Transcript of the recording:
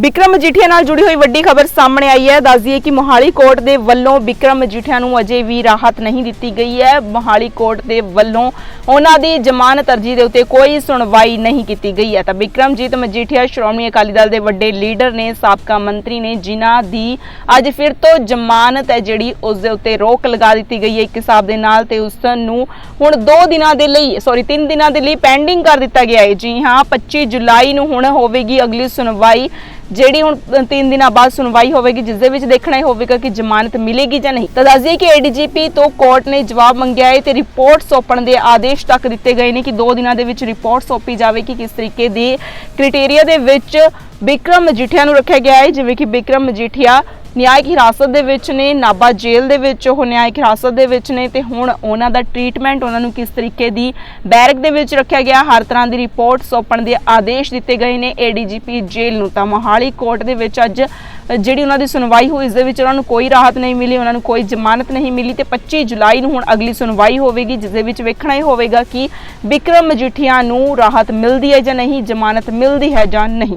ਵਿਕਰਮ ਮਜੀਠੀਆ ਨਾਲ ਜੁੜੀ ਹੋਈ ਵੱਡੀ ਖਬਰ ਸਾਹਮਣੇ ਆਈ ਹੈ। ਦੱਸ ਦਈਏ ਕਿ ਮੋਹਾਲੀ ਕੋਰਟ ਦੇ ਵੱਲੋਂ ਵਿਕਰਮ ਮਜੀਠੀਆ ਨੂੰ ਅਜੇ ਵੀ ਰਾਹਤ ਨਹੀਂ ਦਿੱਤੀ ਗਈ ਹੈ। ਮੋਹਾਲੀ ਕੋਰਟ ਦੇ ਵੱਲੋਂ ਉਹਨਾਂ ਦੀ ਜ਼ਮਾਨਤ ਅਰਜ਼ੀ ਦੇ ਉੱਤੇ ਕੋਈ ਸੁਣਵਾਈ ਨਹੀਂ ਕੀਤੀ ਗਈ ਹੈ। ਤਾਂ ਵਿਕਰਮਜੀਤ ਮਜੀਠੀਆ, ਸ਼੍ਰੋਮਣੀ ਅਕਾਲੀ ਦਲ ਦੇ ਵੱਡੇ ਲੀਡਰ ਨੇ, ਸਾਬਕਾ ਮੰਤਰੀ ਨੇ, ਜਿਨ੍ਹਾਂ ਦੀ ਅੱਜ ਫਿਰ ਤੋਂ ਜ਼ਮਾਨਤ ਹੈ ਜਿਹੜੀ ਉਸ ਦੇ ਉੱਤੇ ਰੋਕ ਲਗਾ ਦਿੱਤੀ ਗਈ ਹੈ। ਇੱਕ ਹਿਸਾਬ ਦੇ ਨਾਲ ਤੇ ਉਸ ਨੂੰ ਹੁਣ 2 ਦਿਨਾਂ ਦੇ ਲਈ ਸੌਰੀ 3 ਦਿਨਾਂ ਦੇ ਲਈ ਪੈਂਡਿੰਗ ਕਰ ਦਿੱਤਾ ਗਿਆ ਹੈ। ਜੀ ਹਾਂ 25 ਜੁਲਾਈ ਨੂੰ ਹੁਣ ਹੋਵੇਗੀ ਅਗਲੀ ਸੁਣਵਾਈ। ਜਿਹੜੀ ਹੁਣ 3 ਦਿਨਾਂ ਬਾਅਦ ਸੁਣਵਾਈ ਹੋਵੇਗੀ, ਜਿਸ ਦੇ ਵਿੱਚ ਦੇਖਣਾ ਹੀ ਹੋਵੇਗਾ ਕਿ ਜ਼ਮਾਨਤ ਮਿਲੇਗੀ ਜਾਂ ਨਹੀਂ। ਤਾਂ ਦੱਸ ਦਈਏ ਕਿ ਏਡੀਜੀਪੀ ਤੋਂ ਕੋਰਟ ਨੇ ਜਵਾਬ ਮੰਗਿਆ ਹੈ ਤੇ ਰਿਪੋਰਟ ਸੌਂਪਣ ਦੇ ਆਦੇਸ਼ ਤੱਕ ਦਿੱਤੇ ਗਏ ਨੇ ਕਿ 2 ਦਿਨਾਂ ਦੇ ਵਿੱਚ ਰਿਪੋਰਟ ਸੌਂਪੀ ਜਾਵੇ ਕਿ ਕਿਸ ਤਰੀਕੇ ਦੀ ਕ੍ਰਾਈਟੇਰੀਆ ਦੇ ਵਿੱਚ ਵਿਕਰਮ ਮਜੀਠੀਆ ਨੂੰ ਰੱਖਿਆ ਗਿਆ ਹੈ। ਜਿਵੇਂ ਕਿ ਵਿਕਰਮ ਮਜੀਠੀਆ ਨਿਆਇਕ ਹਿਰਾਸਤ ਦੇ ਵਿੱਚ ਨੇ, ਨਾਬਾ ਜੇਲ੍ਹ ਦੇ ਵਿੱਚ ਉਹ ਨਿਆਇਕ ਹਿਰਾਸਤ ਦੇ ਵਿੱਚ ਨੇ ਤੇ ਹੁਣ ਉਹਨਾਂ ਦਾ ਟ੍ਰੀਟਮੈਂਟ ਉਹਨਾਂ ਨੂੰ ਕਿਸ ਤਰੀਕੇ ਦੀ ਬੈਰਕ ਦੇ ਵਿੱਚ ਰੱਖਿਆ ਗਿਆ, ਹਰ ਤਰ੍ਹਾਂ ਦੀ ਰਿਪੋਰਟ ਸੌਂਪਣ ਦੇ ਆਦੇਸ਼ ਦਿੱਤੇ ਗਏ ਨੇ। ਏਡੀਜੀਪੀ ਜੇਲ੍ਹ ਨੂੰ ਤਾਂ ਮੋਹਾਲੀ ਕੋਰਟ ਦੇ ਵਿੱਚ ਅੱਜ ਜਿਹੜੀ ਉਹਨਾਂ ਦੀ ਸੁਣਵਾਈ ਹੋਈ, ਇਸ ਦੇ ਵਿੱਚ ਉਹਨਾਂ ਨੂੰ ਕੋਈ ਰਾਹਤ ਨਹੀਂ ਮਿਲੀ, ਉਹਨਾਂ ਨੂੰ ਕੋਈ ਜ਼ਮਾਨਤ ਨਹੀਂ ਮਿਲੀ ਤੇ 25 ਜੁਲਾਈ ਨੂੰ ਹੁਣ ਅਗਲੀ ਸੁਣਵਾਈ ਹੋਵੇਗੀ, ਜਿਸ ਦੇ ਵਿੱਚ ਵੇਖਣਾ ਹੀ ਹੋਵੇਗਾ ਕਿ ਵਿਕਰਮ ਮਜੀਠੀਆ ਨੂੰ ਰਾਹਤ ਮਿਲਦੀ ਹੈ ਜਾਂ ਨਹੀਂ, ਜ਼ਮਾਨਤ ਮਿਲਦੀ ਹੈ ਜਾਂ ਨਹੀਂ।